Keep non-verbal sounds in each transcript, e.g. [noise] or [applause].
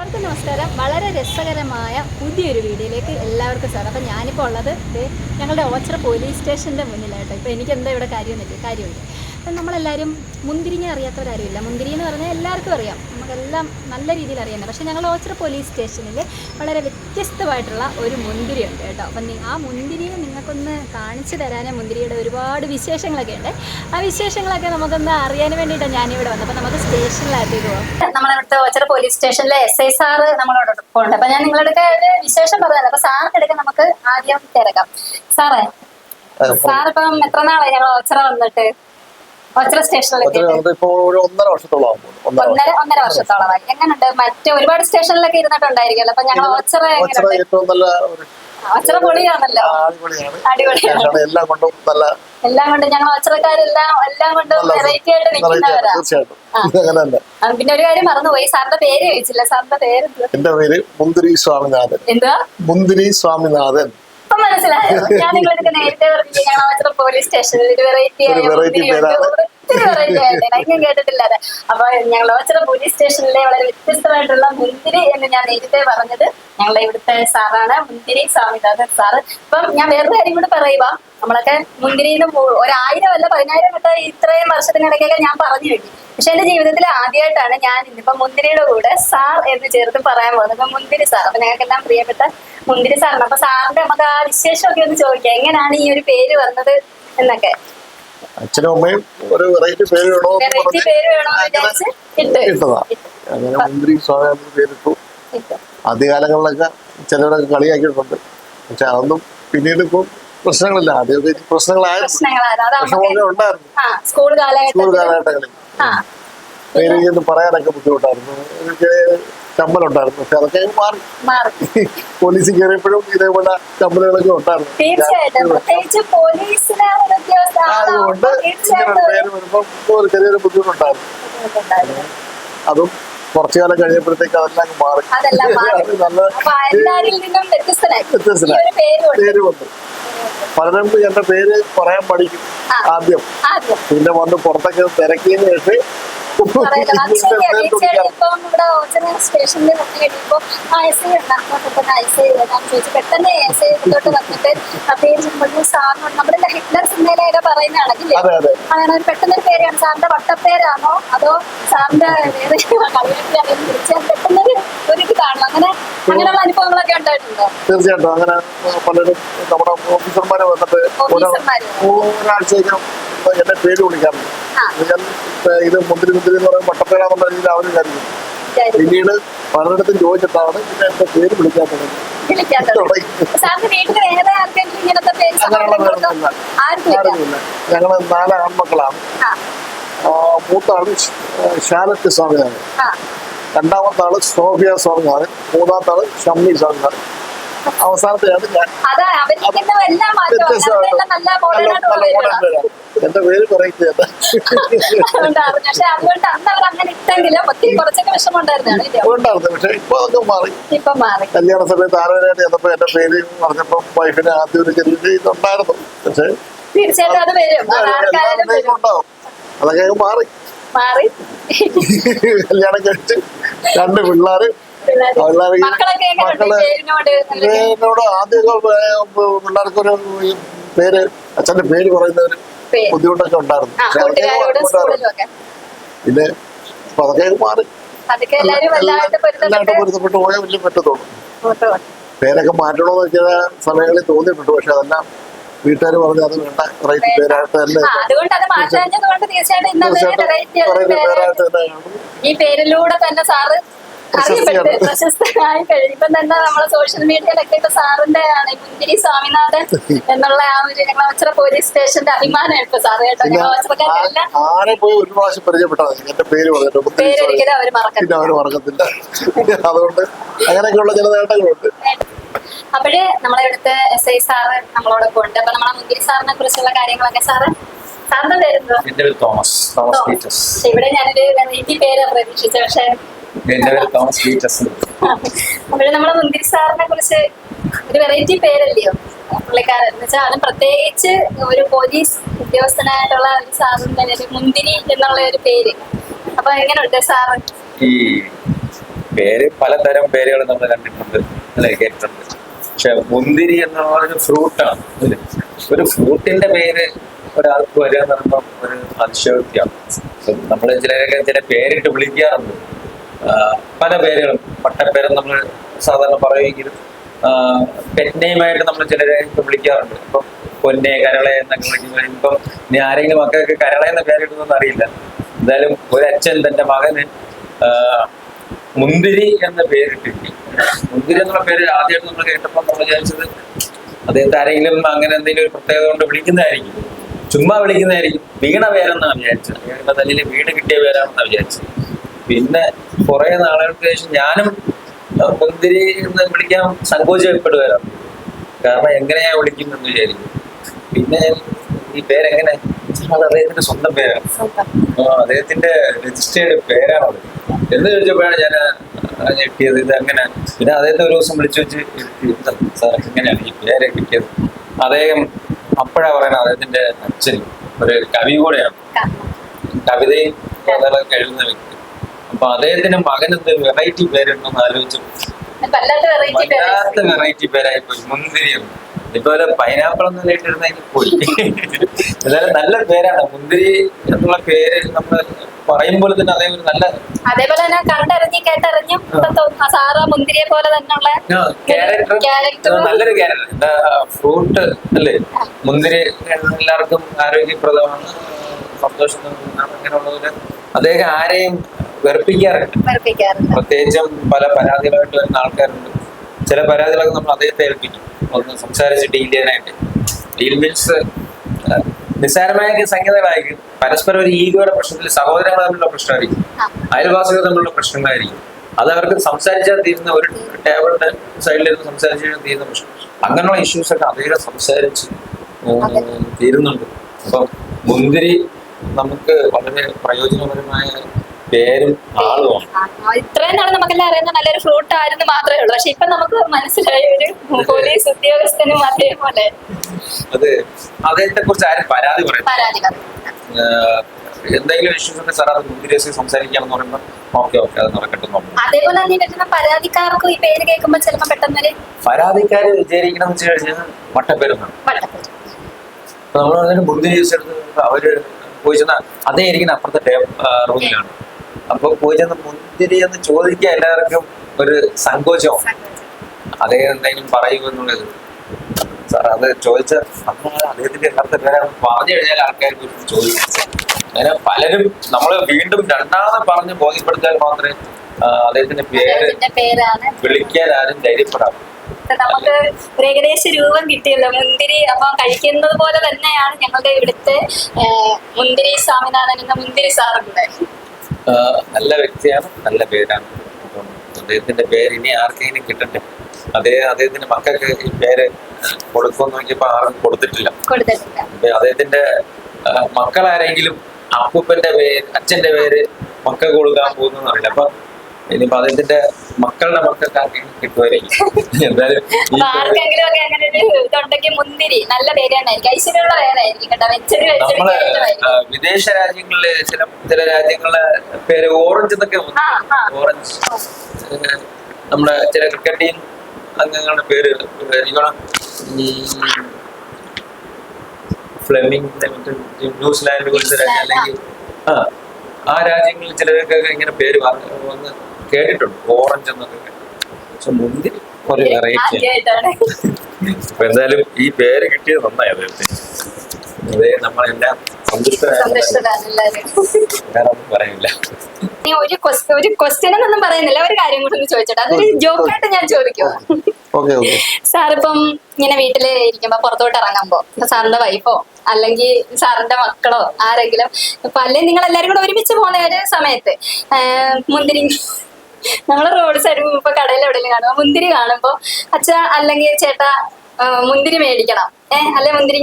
എല്ലാവർക്കും നമസ്കാരം. വളരെ രസകരമായ പുതിയൊരു വീഡിയോയിലേക്ക് എല്ലാവർക്കും സാർ അപ്പം ഞാനിപ്പോൾ ഉള്ളത് ഞങ്ങളുടെ ഓച്ചറ പോലീസ് സ്റ്റേഷന്റെ മുന്നിലായിട്ടോ ഇപ്പോൾ എനിക്ക് എന്താ ഇവിടെ കാര്യമൊന്നുമില്ല കാര്യമില്ല. അപ്പം നമ്മളെല്ലാവരും മുന്തിരിങ്ങ അറിയാത്തവരാരുമില്ല. മുന്തിരി എന്ന് പറഞ്ഞാൽ എല്ലാവർക്കും അറിയാം. നമുക്കെല്ലാം നല്ല രീതിയിൽ അറിയാം. പക്ഷേ ഞങ്ങൾ ഓച്ചർ പോലീസ് സ്റ്റേഷനിൽ വളരെ വ്യത്യസ്തമായിട്ടുള്ള ഒരു മുന്തിരി ഉണ്ട് കേട്ടോ. അപ്പം ആ മുന്തിരിയെ നിങ്ങൾക്കൊന്ന് കാണിച്ചു തരാനും മുന്തിരിയുടെ ഒരുപാട് വിശേഷങ്ങളൊക്കെ ഉണ്ട്. ആ വിശേഷങ്ങളൊക്കെ നമുക്കൊന്ന് അറിയാൻ വേണ്ടിയിട്ടാണ് ഞാനിവിടെ വന്നത്. അപ്പം നമുക്ക് സ്റ്റേഷനിലായിട്ട് പോകാം നമ്മളിവിടുത്തെ ഓച്ചർ പോലീസ് സ്റ്റേഷനിലെ എസ് ഐ സാറ് നമ്മളോട് ഉണ്ട് അപ്പം ഞാൻ നിങ്ങളുടെ ഒരു വിശേഷം പറഞ്ഞത് അപ്പം സാറിന്റെ അടുക്ക നമുക്ക് ആദ്യം തിരക്കാം സാറേ സാറിപ്പം എത്ര നാളായി ഞങ്ങൾ ഓച്ചറ വന്നിട്ട്? സ്റ്റേഷനിലേക്ക് ഒന്നര വർഷത്തോളം ഒന്നര ഒന്നര ഒന്നര വർഷത്തോളമായി. എങ്ങനെയുണ്ട് മറ്റ് ഒരുപാട് സ്റ്റേഷനിലൊക്കെ ഇരുന്നിട്ടുണ്ടായിരിക്കുമല്ലോ. അപ്പൊ ഞങ്ങൾ ഓച്ചറ ഒച്ചറ ഏറ്റവും നല്ല ഒരു ഓച്ചറ പൊളിയാണല്ലോ. അടിപൊളിയാണ്. എല്ലാം കൊണ്ടും നല്ല എല്ലാം കൊണ്ട് ഞങ്ങൾ ഓച്ചറക്കാരെല്ലാം എല്ലാം കൊണ്ടും വെറൈറ്റി ആയിട്ട് നിൽക്കുന്നവരാ. [laughs] പിന്നെ ഒരു കാര്യം മറന്നുപോയി. സാറിന്റെ പേര് ചോദിച്ചില്ല. സാറിന്റെ പേര്? എന്റെ പേര് മുന്തിരി സ്വാമിനാഥൻ. എന്താ? മുന്തിരി സ്വാമിനാഥൻ. ഇപ്പൊ മനസ്സിലായോ? ഞാൻ നിങ്ങൾക്ക് നേരത്തെ പറഞ്ഞു ഞങ്ങൾ പോലീസ് സ്റ്റേഷനിൽ ഒരു വെറൈറ്റി ആയ ഒത്തിരി വെറൈറ്റി ആയിട്ട്. ഞാൻ കേട്ടിട്ടില്ലാതെ അപ്പൊ ഞങ്ങൾ ഓച്ചറ പോലീസ് സ്റ്റേഷനിലെ വളരെ വ്യത്യസ്തമായിട്ടുള്ള മുന്തിരി എന്ന് ഞാൻ നേരത്തെ പറഞ്ഞത്. ഞങ്ങളെ ഇവിടുത്തെ സാറാണ് മുന്തിരി സ്വാമിനാഥൻ സാറ്. ഇപ്പം ഞാൻ വേറൊരു കാര്യം കൂടി പറയുക നമ്മളൊക്കെ മുന്തിരി ഒരായിരം അല്ല പതിനായിരം വട്ടം ഇത്രയും വർഷത്തിനിടയ്ക്കൊക്കെ ഞാൻ പറഞ്ഞു കഴിഞ്ഞു പക്ഷെ എന്റെ ജീവിതത്തിൽ ആദ്യമായിട്ടാണ് ഞാൻ ഇന്നിപ്പോ മുന്തിരിയുടെ കൂടെ സാർ എന്ന് ചേർത്ത് പറയാൻ പോകുന്നത്. ഇപ്പൊ മുന്തിരി സാർ. അപ്പൊ ഞങ്ങൾക്കെല്ലാം പ്രിയപ്പെട്ട മുന്തിരി സാറാണ്. അപ്പൊ സാറിന്റെ നമുക്ക് ആ വിശേഷമൊക്കെ ഒന്ന് ചോദിക്കാം. എങ്ങനെയാണ് ഈ ഒരു പേര് വന്നത് എന്നൊക്കെ. അച്ഛനും അമ്മയും ഒരു വെറൈറ്റി പേര് വേണോ ഇട്ടതാ. അങ്ങനെ മുന്തിരി സ്വാമി പേരിട്ടു. ആദ്യകാലങ്ങളിലൊക്കെ ചിലവരൊക്കെ കളിയാക്കിയിട്ടുണ്ട്. പക്ഷെ അതൊന്നും പിന്നീട് ഇപ്പം പ്രശ്നങ്ങളില്ല. ആദ്യമൊക്കെ പ്രശ്നങ്ങളായിരുന്നു. ഉണ്ടായിരുന്നു. സ്കൂൾ കാലഘട്ടങ്ങളിൽ പേര് പറയാനൊക്കെ ബുദ്ധിമുട്ടായിരുന്നു. എനിക്ക് ചമ്മലുണ്ടായിരുന്നു. പക്ഷെ അതൊക്കെ മാറി. പോലീസിൽ കയറിയപ്പോഴും ഇതേപോലെ ചമ്മലുകളൊക്കെ ഉണ്ടായിരുന്നു. തീർച്ചയായിട്ടും. പ്രത്യേകിച്ച് ഒരു അതുകൊണ്ട് ഇങ്ങനെ പേര് വരുമ്പോൾ ഒരു ചെറിയൊരു ബുദ്ധിമുട്ടുണ്ടായിരുന്നു. അതും കുറച്ചു കാലം കഴിയുമ്പോഴത്തേക്ക് അതെല്ലാം മാറി. നല്ല വ്യത്യസ്തനായി. പേരുമുണ്ട് പലരും എന്റെ പേര് പറയാൻ പഠിക്കും. ആദ്യം. ആദ്യം. പിന്നെ വന്ന് പുറത്തൊക്കെ തിരക്കിയതിന് ശേഷം പറയുന്നത് അത് ശരിയാ പേര് തീർച്ചയായിട്ടും വിളിക്കാം. ഇപ്പം ഇവിടെ ഓച്ചന സ്റ്റേഷനിൽ വന്നു കഴിയുമ്പോ ആ എസ് ഐ ഉണ്ടാകുമ്പോൾ പെട്ടെന്ന് എസ് ഐ വരാൻ ചോദിച്ചു പെട്ടെന്ന് എസ് ഐ ഇതിലോട്ട് വന്നിട്ട് പേര് ചെല്ലുമ്പോഴും സാറിനോട് നമ്മുടെ ഹിറ്റ്ലർ സിനിമയിലൊക്കെ പറയുന്നതാണെങ്കിലേ അതെ അതെ. അങ്ങനെ ഒരു പെട്ടെന്ന് ഒരു പേരാണ്. സാറിന്റെ വട്ടപ്പേരാണോ? അതോ സാറിന്റെ വേറെ കളിയാക്കിയാണോ വിളിച്ചാൽ പെട്ടെന്ന് ഒരു ഒരു അങ്ങനെ അങ്ങനെയുള്ള അനുഭവങ്ങളൊക്കെ ഉണ്ടായിട്ടുണ്ടോ? തീർച്ചയായിട്ടും. അങ്ങനെ പലരും നമ്മുടെ ഓഫീസർമാരെ വന്നിട്ട് ഒരാഴ്ചയൊക്കെ എന്റെ എന്നെ പേര് വിളിക്കാറുണ്ട്. ഞാൻ ഇത് മുന്തിരി മുന്തിരി എന്ന് പറയുന്ന വട്ടപ്പേരാന്നുള്ള രീതിയിൽ അവർ വിചാരിക്കും. വിചാരിക്കും. പിന്നീട് പലയിടത്തും ചോദിച്ചിട്ടാണ് പിന്നെ എന്റെ പേര് വിളിക്കാൻ ഞങ്ങൾ നാല് ആൺമക്കളാണ്. ആ. ആ, മൂത്ത ആൾ ഷ- ഷാലറ്റ് സ്വാമിയാണ് രണ്ടാമത്തെ ആൾ സോഫിയ സ്വാമിനാഥൻ മൂന്നാമത്തെ ആൾ ഷമ്മി സ്വാമിനാഥൻ അവസാനത്തെയാണ് ഞാൻ. എന്റെ പേര് കുറയ്ക്കുണ്ടായിരുന്നു പക്ഷെ ഇപ്പൊ അതൊക്കെ മാറി. കല്യാണ സമയത്ത് ആരോഗ്യമായിട്ട് ചെന്നപ്പോ എന്റെ പേര് പറഞ്ഞപ്പോ വൈഫിന് ആദ്യം ഒരു ചെറിയ ഇതുണ്ടായിരുന്നു പക്ഷെ അതൊക്കെ മാറി. മാറി. കല്യാണം കഴിച്ച് രണ്ട് പിള്ളേര്. മക്കൾ എന്നോട് ആദ്യമൊക്കെ പിള്ളേർക്കൊരു പേര് അച്ഛന്റെ പേര് പറയുന്ന ഒരു പേര്. ബുദ്ധിമുട്ടൊക്കെ ഉണ്ടായിരുന്നു. പിന്നെ അങ്ങ് മാറി. പൊരുത്തപ്പെട്ട് പോയാൽ വലിയ പറ്റത്തുള്ളൂ. പേരൊക്കെ മാറ്റണമെന്ന് ചില സമയങ്ങളിൽ തോന്നിയിട്ടുണ്ട് പക്ഷെ അതെല്ലാം വീട്ടുകാർ പറഞ്ഞു അത് വേണ്ട വെറൈറ്റി പേരായിട്ട് തന്നെ അതുകൊണ്ട് അത് തീർച്ചയായിട്ടും. വെറൈറ്റി പേരായിട്ട് ഈ പേരിലൂടെ തന്നെ സാറ് അറിയപ്പെട്ട് പ്രശസ്തിയാണ്. പ്രശസ്തനായി കഴിഞ്ഞു. ഇപ്പം തന്നെ നമ്മളെ സോഷ്യൽ മീഡിയയിലൊക്കെ ഇപ്പൊ സാറിന്റെ ആണ് മുന്തിരി സ്വാമിനാഥൻ എന്നുള്ള ആ ഒരു ഞങ്ങൾ ഓച്ചറ പോലീസ് സ്റ്റേഷന്റെ അഭിമാനമാണ് ഇപ്പൊ സാറ് കേട്ടോ. ആരെ പോയി ഒരു പ്രാവശ്യം എന്റെ പേര് പറഞ്ഞിട്ട് പേരൊരിക്കലും അവർ മറക്കത്തില്ല. അവർ മറക്കത്തില്ല. അതുകൊണ്ട് അങ്ങനെയൊക്കെയുള്ള ചില നേട്ടങ്ങളുണ്ട്. അപ്പോഴേ നമ്മളെ ഇവിടുത്തെ എസ് ഐ സാറ് നമ്മളോടൊപ്പം ഉണ്ട്. അപ്പൊ നമ്മളെ മുന്തിരി സാറിനെ കുറിച്ചുള്ള കാര്യങ്ങളൊക്കെ സാറ് സാറിന്റെ പേരെന്തോ എന്റെ പേര് തോമസ്. Thomas Peter's. ഇവിടെ ഞാനൊരു വെറൈറ്റി പേര് പ്രതീക്ഷിച്ചു പക്ഷെ എന്റെ പേര് തോമസ് പീറ്റേഴ്സ്. അപ്പോഴേ നമ്മളെ മുന്തിരി സാറിനെ കുറിച്ച് ഒരു വെറൈറ്റി പേരല്ലയോ? പുള്ളിക്കാരൻ. എന്ന് വെച്ചാൽ അത് പ്രത്യേകിച്ച് ഒരു പോലീസ് ഉദ്യോഗസ്ഥനായിട്ടുള്ള ഒരു സാറിന് തന്നെ മുന്തിരി എന്നുള്ള ഒരു പേര്. അപ്പൊ എങ്ങനെയുണ്ട് സാറ്? ഈ പേര് പലതരം പേരുകൾ നമ്മൾ കണ്ടിട്ടുണ്ട് അല്ലെ കേട്ടിട്ടുണ്ട്. പക്ഷെ മുന്തിരി എന്നുള്ള ഒരു ഫ്രൂട്ടാണ്. ഒരു ഫ്രൂട്ടിന്റെ പേര് ഒരാൾക്ക് വരിക എന്ന് പറയുമ്പോൾ ഒരു അതിശയോക്തിയാണ്. നമ്മൾ ചിലരൊക്കെ ചില പേരിട്ട് വിളിക്കാറുണ്ട്. പല പേരുകളും. പട്ടപ്പേരും നമ്മൾ സാധാരണ പറയുമെങ്കിലും പെറ്റ് നെയിമായിട്ട് നമ്മൾ ചിലരെ വിളിക്കാറുണ്ട്. ഇപ്പം പൊന്നെ കരളെ എന്നൊക്കെ വിളിക്കുന്ന ഇപ്പം ഇനി ആരെങ്കിലും മക്കൾക്ക് കരള എന്ന പേരിടുന്നൊന്നും അറിയില്ല. എന്തായാലും ഒരു അച്ഛൻ തന്റെ മകന് മുന്തിരി എന്ന പേരിട്ടിട്ട് മുന്തിരി എന്നുള്ള പേര് ആദ്യമായിട്ട് നമ്മൾ കേട്ടപ്പോൾ നമ്മൾ വിചാരിച്ചത് അദ്ദേഹത്തെ ആരെങ്കിലും അങ്ങനെ എന്തെങ്കിലും ഒരു പ്രത്യേകത കൊണ്ട് വിളിക്കുന്നതായിരിക്കും. ചുമ്മാ വിളിക്കുന്നതായിരിക്കും. വീണ പേരെന്നാണ് വിചാരിച്ചത്. വീണ തല്ലിൽ വീട് കിട്ടിയ പേരാണെന്നാണ് വിചാരിച്ചത്. പിന്നെ കുറെ നാളുകൾക്ക് ശേഷം ഞാനും മുന്തിരി എന്ന് വിളിക്കാൻ സങ്കോചപ്പെടുകയാണ് കാരണം എങ്ങനെയാ വിളിക്കുമെന്ന് വിചാരിക്കും. പിന്നെ ഈ പേരെങ്ങനെ? അത് അദ്ദേഹത്തിന്റെ സ്വന്തം പേരാണ്. അദ്ദേഹത്തിന്റെ രജിസ്റ്റേർഡ് പേരാണത്. എന്ന് ചോദിച്ചപ്പോഴാണ് ഞാൻ ഞെട്ടിയത്. ഇത് അങ്ങനെ പിന്നെ അദ്ദേഹത്തെ ഒരു ദിവസം വിളിച്ചു വെച്ച് സാർ എങ്ങനെയാണ് ഈ പേര് കിട്ടിയത്. അദ്ദേഹം അപ്പോഴാ പറയുന്നത് അദ്ദേഹത്തിന്റെ അച്ഛൻ ഒരു കവി കൂടെയാണ്. കവിതയും കഥകളൊക്കെ എഴുതുന്ന വ്യക്തി. അപ്പൊ അദ്ദേഹത്തിന്റെ മകൻ എന്തൊരു വെറൈറ്റി പേരുണ്ടെന്ന് ആലോചിച്ചു വല്ലാത്ത വെറൈറ്റി പേരായി പോയി [laughs] മുന്തിരിയും. ഇപ്പൊ പൈനാപ്പിൾ ഒന്നും കേട്ടിരുന്ന പോയി. എന്തായാലും നല്ല പേരാണ്. മുന്തിരി എന്നുള്ള പേര് നമ്മൾ പറയുമ്പോൾ തന്നെ അതേ ഒരു നല്ല അതേപോലെ തന്നെ കണ്ടറിഞ്ഞ് കേട്ടറിഞ്ഞു സാറ മുന്തിരിയെ പോലെ തന്നെയുള്ള ക്യാരക്ടർ നല്ലൊരു ക്യാരക്ടർ എന്താ ഫ്രൂട്ട് അല്ലേ? മുന്തിരി എല്ലാവർക്കും ആരോഗ്യപ്രദമാണ്. സന്തോഷം അങ്ങനെയുള്ളതിന് അദ്ദേഹം ആരെയും വെറുപ്പിക്കാറില്ല. പഠിപ്പിക്കാറുണ്ട് പ്രത്യേകിച്ചും പല പരാതികളായിട്ട് വരുന്ന ആൾക്കാരുണ്ട്. ചില പരാതികളൊക്കെ നമ്മൾ അദ്ദേഹത്തെ ഏൽപ്പിക്കും. ഒന്ന് സംസാരിച്ച് ഡീൽ ചെയ്യാനായിട്ട് ഡീൽ മീൻസ് നിസ്സാരമായ സംഗീതങ്ങളായിരിക്കും. പരസ്പരം ഒരു ഈഗോയുടെ പ്രശ്നത്തിൽ സഹോദരങ്ങൾ തമ്മിലുള്ള പ്രശ്നമായിരിക്കും. അയൽവാസികൾ തമ്മിലുള്ള പ്രശ്നങ്ങളായിരിക്കും. അത് അവർക്ക് സംസാരിച്ചാൽ തീരുന്ന ഒരു ടേബിളിന്റെ സൈഡിലിരുന്ന് സംസാരിച്ചു കഴിഞ്ഞാൽ തീരുന്ന പ്രശ്നം. അങ്ങനെയുള്ള ഇഷ്യൂസ് ഒക്കെ അദ്ദേഹം സംസാരിച്ച് തീരുന്നുണ്ട്. അപ്പം മുന്തിരി നമുക്ക് വളരെ പ്രയോജനപരമായ പേരും ആളുമാണ്. ഇത്രയും നാളെ നമുക്കെല്ലാം അറിയുന്ന നല്ലൊരു ഫ്രൂട്ട് ആയിരുന്നു മാത്രമേ ഉള്ളൂ. പക്ഷെ ഇപ്പൊ നമുക്ക് മനസ്സിലായ ഒരു പോലീസ് ഉദ്യോഗസ്ഥനും അതേപോലെ. അത്. അദ്ദേഹത്തെ കുറിച്ച് ആരും പരാതി പറയും പരാതി എന്തെങ്കിലും ഇഷ്യൂസ് ഉണ്ട് സാർ അത് മുന്തിരിയസ് സംസാരിക്കാമെന്ന് പറയുമ്പോൾ ഓക്കെ ഓക്കെ അത് നടക്കട്ടെ അതേപോലെ തന്നെ പറ്റുന്ന പരാതിക്കാർക്കും ഈ പേര് കേൾക്കുമ്പോൾ ചിലപ്പോൾ പെട്ടെന്ന് പരാതിക്കാർ വിചാരിക്കണം വെച്ച് കഴിഞ്ഞാൽ വട്ടപ്പേരെന്നാണ്. വട്ടപ്പേര്. അപ്പൊ നമ്മൾ അതിന് മുന്തിരി ജ്യൂസ് എടുത്ത് അവർ പോയി ചെന്ന അതേ ഇരിക്കുന്ന അപ്പുറത്തെ റൂമിലാണ്. അപ്പൊ പോയി ചെന്ന് മുന്തിരി എന്ന് ചോദിക്കാൻ എല്ലാവർക്കും ഒരു സങ്കോചം. അതേ എന്തെങ്കിലും പറയുമെന്നുള്ളത് സാർ അത് ചോദിച്ച അദ്ദേഹത്തിന്റെ യഥാർത്ഥ പേരാണ് പറഞ്ഞു കഴിഞ്ഞാൽ ആൾക്കാർക്ക് ചോദിക്കും അങ്ങനെ പലരും നമ്മൾ വീണ്ടും രണ്ടാമത് പറഞ്ഞ് ബോധ്യപ്പെടുത്തിയാൽ മാത്രമേ അദ്ദേഹത്തിന്റെ പേര് വിളിക്കാൻ ആരും ധൈര്യപ്പെടാം നമുക്ക് ഒരു ഏകദേശ രൂപം കിട്ടിയല്ലോ. മുന്തിരി അപ്പൊ കഴിക്കുന്നത് പോലെ തന്നെയാണ് ഞങ്ങളുടെ ഇവിടുത്തെ മുന്തിരി സ്വാമിനാഥൻ എന്ന മുന്തിരി സാറുണ്ട്. നല്ല വ്യക്തിയാണ് നല്ല പേരാണ്. അദ്ദേഹത്തിന്റെ പേര് ഇനി ആർക്കെങ്കിലും കിട്ടട്ടെ? അദ്ദേഹം അദ്ദേഹത്തിന്റെ മക്കൾക്ക് ഈ പേര് കൊടുക്കുമെന്ന് നോക്കിയപ്പോ ആരും കൊടുത്തിട്ടില്ല. അദ്ദേഹത്തിന്റെ മക്കൾ മക്കളാരെങ്കിലും അപ്പൂപ്പന്റെ പേര് അച്ഛന്റെ പേര് മക്കൾക്ക് കൊടുക്കാൻ പോകുന്നു അറിയില്ല. അപ്പൊ ഇനിയിപ്പോ അദ്ദേഹത്തിന്റെ മക്കളുടെ മക്കൾക്ക് ആർക്കെങ്കിലും കിട്ടുമായിരിക്കും. [laughs] എന്തായാലും നമ്മൾ വിദേശ രാജ്യങ്ങളിലെ ചില ചില രാജ്യങ്ങളിലെ പേര് ഓറഞ്ച് എന്നൊക്കെ. ഓറഞ്ച്. നമ്മുടെ ചില ക്രിക്കറ്റ് ടീം അംഗങ്ങളുടെ പേര് ഫ്ലെമിംഗ് ന്യൂസിലാൻഡ് പോലത്തെ രാജ്യം അല്ലെങ്കിൽ ആ ആ രാജ്യങ്ങളിൽ ചിലർക്കൊക്കെ ഇങ്ങനെ പേര് വന്ന് കേട്ടിട്ടുണ്ട്. ഓറഞ്ച് എന്നൊക്കെ പക്ഷെ മുന്തിരി കുറേ വെറൈറ്റി അപ്പൊ എന്തായാലും ഈ പേര് കിട്ടിയത് നന്നായി അതെ നമ്മളെല്ലാം ഒന്നും ഒരു ഒരു ക്വസ്റ്റ്യൻ എന്നൊന്നും പറയുന്നില്ല. ഒരു കാര്യം കൂടെ ഒന്ന് ചോദിച്ചോട്ടെ. അതൊരു ജോക്കായിട്ട് ഞാൻ ചോദിക്കുവാ. സാർ ഇപ്പം ഇങ്ങനെ വീട്ടിൽ ഇരിക്കുമ്പോ പുറത്തോട്ട് ഇറങ്ങുമ്പോ സാറിന്റെ വൈഫോ അല്ലെങ്കിൽ സാറിന്റെ മക്കളോ ആരെങ്കിലും ഇപ്പൊ അല്ലെങ്കിൽ നിങ്ങൾ എല്ലാരും കൂടെ ഒരുമിച്ച് പോകുന്ന ഒരു സമയത്ത് മുന്തിരി നമ്മൾ റോഡ് സൈഡ് ഇപ്പൊ കടയിൽ എവിടെയെങ്കിലും കാണുമ്പോ മുന്തിരി കാണുമ്പോ അച്ഛ അല്ലെങ്കിൽ ചേട്ടാ മുന്തിരി മേടിക്കണം. ഏഹ് അല്ലെ മുന്തിരി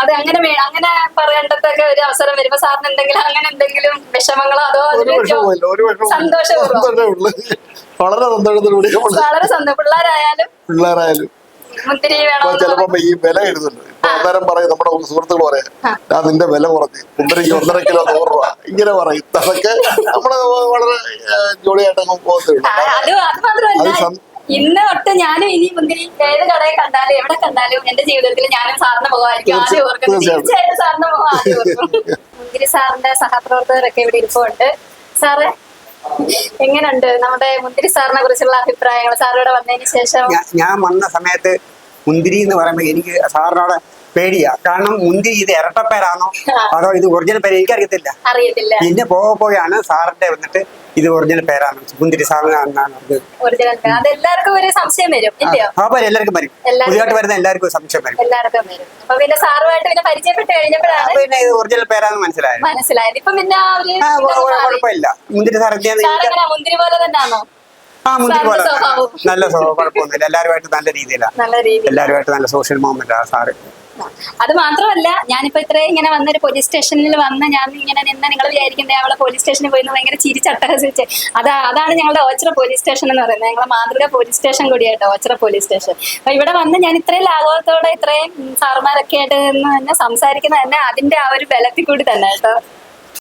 അത് അങ്ങനെ അങ്ങനെ പറയേണ്ടതൊക്കെ ഒരു അവസരം വരുമ്പോ സാറിന് എന്തെങ്കിലും അങ്ങനെ എന്തെങ്കിലും വിഷമങ്ങളോ അതോ സന്തോഷപൂർവം. വളരെ സന്തോഷത്തോടുകൂടി വളരെ സന്തോഷം. പിള്ളേരായാലും പിള്ളേരായാലും മുന്തിരി വേണം ചിലപ്പോ ഈ വില എഴുതുന്നുണ്ട് ഇപ്പൊ അന്നേരം പറയും നമ്മുടെ സുഹൃത്തുക്കൾ പറയാം ഞാൻ നിന്റെ വില കുറഞ്ഞു. കുമ്പരിക്ക് ഒന്നര കിലോ നൂറ് രൂപ. ഇങ്ങനെ പറയും. അതൊക്കെ നമ്മൾ വളരെ ജോളിയായിട്ട് അങ്ങ് പോകത്തേ ആ, ഉള്ളൂ അത് ഇന്ന് തൊട്ട് ഞാനും ഇനി മുന്തിരി ഏത് കടയെ കണ്ടാലും എവിടെ കണ്ടാലും എന്റെ ജീവിതത്തിൽ ഞാനും സാറിന് പോകുമായിരിക്കും. ആദ്യം ഓർക്കുന്നത് തീർച്ചയായിട്ടും. സാറിന് മുഖം ആദ്യം ഓർക്കും. [laughs] മുന്തിരി സാറിന്റെ സഹപ്രവർത്തകരൊക്കെ ഇവിടെ ഇരിപ്പുണ്ട്. സാറേ എങ്ങനെയുണ്ട് നമ്മുടെ മുന്തിരി സാറിനെ കുറിച്ചുള്ള അഭിപ്രായങ്ങൾ? സാറിവിടെ വന്നതിന് ശേഷം? ഞാൻ വന്ന സമയത്ത് മുന്തിരി എന്ന് പറയുമ്പോൾ എനിക്ക് സാറിനോട് പേടിയാ. കാരണം മുന്തിരി ഇത് ഇരട്ടപ്പേരാണോ അതോ ഇത് ഒറിജിനൽ പേര് എനിക്കറിയത്തില്ല. അറിയത്തില്ല. പിന്നെ പോകെ പോയാണ് സാറിന്റെ വന്നിട്ട് ഇത് ഒറിജിനൽ പേരാണ്. സുഗുന്തിരി സാറിനാണ് ഇത് ഒറിജിനൽ അത് എല്ലാവർക്കും ഒരു സംശയം വരും ഇല്ലയോ? ആ പോലെ എല്ലാവർക്കും വരും. എല്ലാവർക്കും പുതിയതായിട്ട് വരുന്ന എല്ലാവർക്കും ഒരു സംശയം വരും. എല്ലാവർക്കും വരും. അപ്പൊ പിന്നെ സാറുമായിട്ട് പിന്നെ പരിചയപ്പെട്ട് കഴിഞ്ഞപ്പോഴാണ് അപ്പൊ പിന്നെ ഇത് ഒറിജിനൽ പേരാന്ന് മനസ്സിലായത്. മനസ്സിലായത്. ഇപ്പൊ പിന്നെ ആ ഒരു ആ കൊ- ഇതൊക്കെ കുഴപ്പമില്ല. മുന്തിരി സാർ എന്തിയാന്ന് എനിക്ക് സാറെങ്ങനെ മുന്തിരി പോലെ തന്നെയാണോ? ആ മുന്തിരി പോലെ. സ്വഭാവം. നല്ല സ്വഭാവം കുഴപ്പമൊന്നുമില്ല. എല്ലാവരുമായിട്ട് നല്ല രീതിയിലാണ്. നല്ല രീതി എല്ലാവരുമായിട്ട് നല്ല സോഷ്യൽ മൂവ്മെന്റ് ആ സാറ്. അത് മാത്രമല്ല ഞാനിപ്പോ ഇത്രയും ഇങ്ങനെ വന്ന ഒരു പോലീസ് സ്റ്റേഷനിൽ വന്ന ഞാൻ ഇങ്ങനെ നിന്ന് നിങ്ങൾ വിചാരിക്കുന്നത് അവളെ പോലീസ് സ്റ്റേഷനിൽ പോയി ഭയങ്കര ചിരിച്ചട്ടഹസിച്ച് അത് അതാണ് ഞങ്ങളുടെ ഓച്ചിറ പോലീസ് സ്റ്റേഷൻ എന്ന് പറയുന്നത്. ഞങ്ങളെ മാതൃക പോലീസ് സ്റ്റേഷൻ കൂടിയായിട്ടോ ഓച്ചിറ പോലീസ് സ്റ്റേഷൻ അപ്പൊ ഇവിടെ വന്ന് ഞാൻ ഇത്രയും ലാഘവത്തോടെ ഇത്രയും സാർമാരൊക്കെ ആയിട്ട് തന്നെ സംസാരിക്കുന്നത് തന്നെ അതിന്റെ ആ ഒരു ബലത്തിൽ കൂടി തന്നെ കേട്ടോ